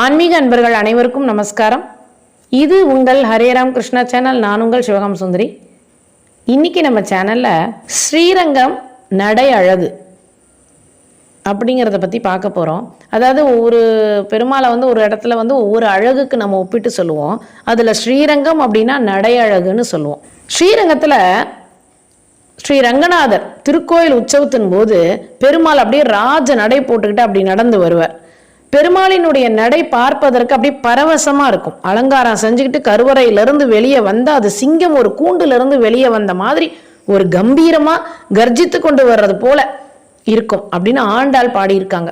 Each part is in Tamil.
ஆன்மீக அன்பர்கள் அனைவருக்கும் நமஸ்காரம். இது உங்கள் ஹரேராம் கிருஷ்ணா சேனல் நான் உங்கள் சிவகாம் சுந்தரி. இன்னைக்கு நம்ம சேனலில் ஸ்ரீரங்கம் நடை அழகு அப்படிங்கிறத பற்றி பார்க்க போகிறோம் அதாவது ஒவ்வொரு பெருமாளை வந்து ஒரு இடத்துல வந்து ஒவ்வொரு அழகுக்கு நம்ம ஒப்பிட்டு சொல்லுவோம். அதில் ஸ்ரீரங்கம் அப்படின்னா நடை அழகுன்னு சொல்லுவோம். ஸ்ரீரங்கத்தில் ஸ்ரீ ரங்கநாதர் திருக்கோயில் உற்சவத்தின் போது பெருமாள் அப்படியே ராஜ நடை போட்டுக்கிட்டு அப்படி நடந்து வருவார். பெருமாளினுடைய நடை பார்ப்பதற்கு அப்படியே பரவசமா இருக்கும். அலங்காரம் செஞ்சுக்கிட்டு கருவறையிலிருந்து வெளியே வந்தா அது சிங்கம் ஒரு கூண்டுல இருந்து வெளியே வந்த மாதிரி ஒரு கம்பீரமா கர்ஜித்து கொண்டு வர்றது போல இருக்கும் அப்படின்னு ஆண்டாள் பாடியிருக்காங்க.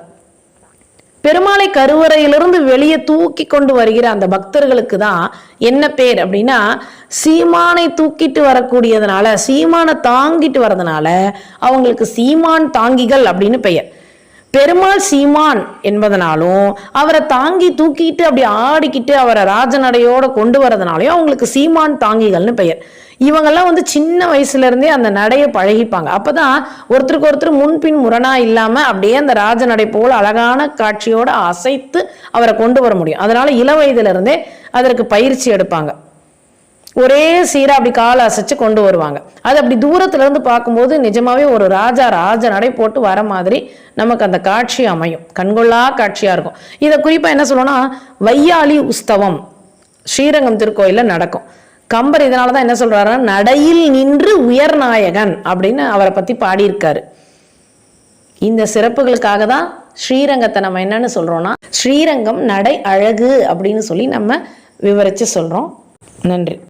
பெருமாளை கருவறையிலிருந்து வெளியே தூக்கி கொண்டு வருகிற அந்த பக்தர்களுக்கு தான் என்ன பேர் அப்படின்னா சீமானை தூக்கிட்டு வரக்கூடியதுனால சீமானை தாங்கிட்டு வரதுனால அவங்களுக்கு சீமான் தாங்கிகள் அப்படின்னு பெயர். பெருமாள் சீமான் என்பதனாலும் அவரை தாங்கி தூக்கிட்டு அப்படி ஆடிக்கிட்டு அவரை ராஜநடையோட கொண்டு வரதுனாலையும் அவங்களுக்கு சீமான் தாங்கிகள்னு பெயர். இவங்கெல்லாம் வந்து சின்ன வயசுல இருந்தே அந்த நடையை பழகிப்பாங்க. அப்பதான் ஒருத்தருக்கு ஒருத்தர் முன்பின் முரணா இல்லாம அப்படியே அந்த ராஜநடை போல் அழகான காட்சியோட அசைத்து அவரை கொண்டு வர முடியும். அதனால இள வயதுல இருந்தே அதற்கு பயிற்சி எடுப்பாங்க. ஒரே சீராக அப்படி காலை அசைச்சு கொண்டு வருவாங்க. அது அப்படி தூரத்துலேருந்து பார்க்கும்போது நிஜமாவே ஒரு ராஜா ராஜ நடை போட்டு வர மாதிரி நமக்கு அந்த காட்சி அமையும். கண்கொள்ளா காட்சியாக இருக்கும். இதை குறிப்பாக என்ன சொல்லணும்னா வையாளி உஸ்தவம் ஸ்ரீரங்கம் திருக்கோயிலில் நடக்கும். கம்பர் இதனால தான் என்ன சொல்கிறாருன்னா நடையில் நின்று உயர்நாயகன் அப்படின்னு அவரை பற்றி பாடியிருக்காரு. இந்த சிறப்புகளுக்காக தான் ஸ்ரீரங்கத்தை நம்ம என்னன்னு சொல்கிறோன்னா ஸ்ரீரங்கம் நடை அழகு அப்படின்னு சொல்லி நம்ம விவரித்து சொல்கிறோம் நன்றி.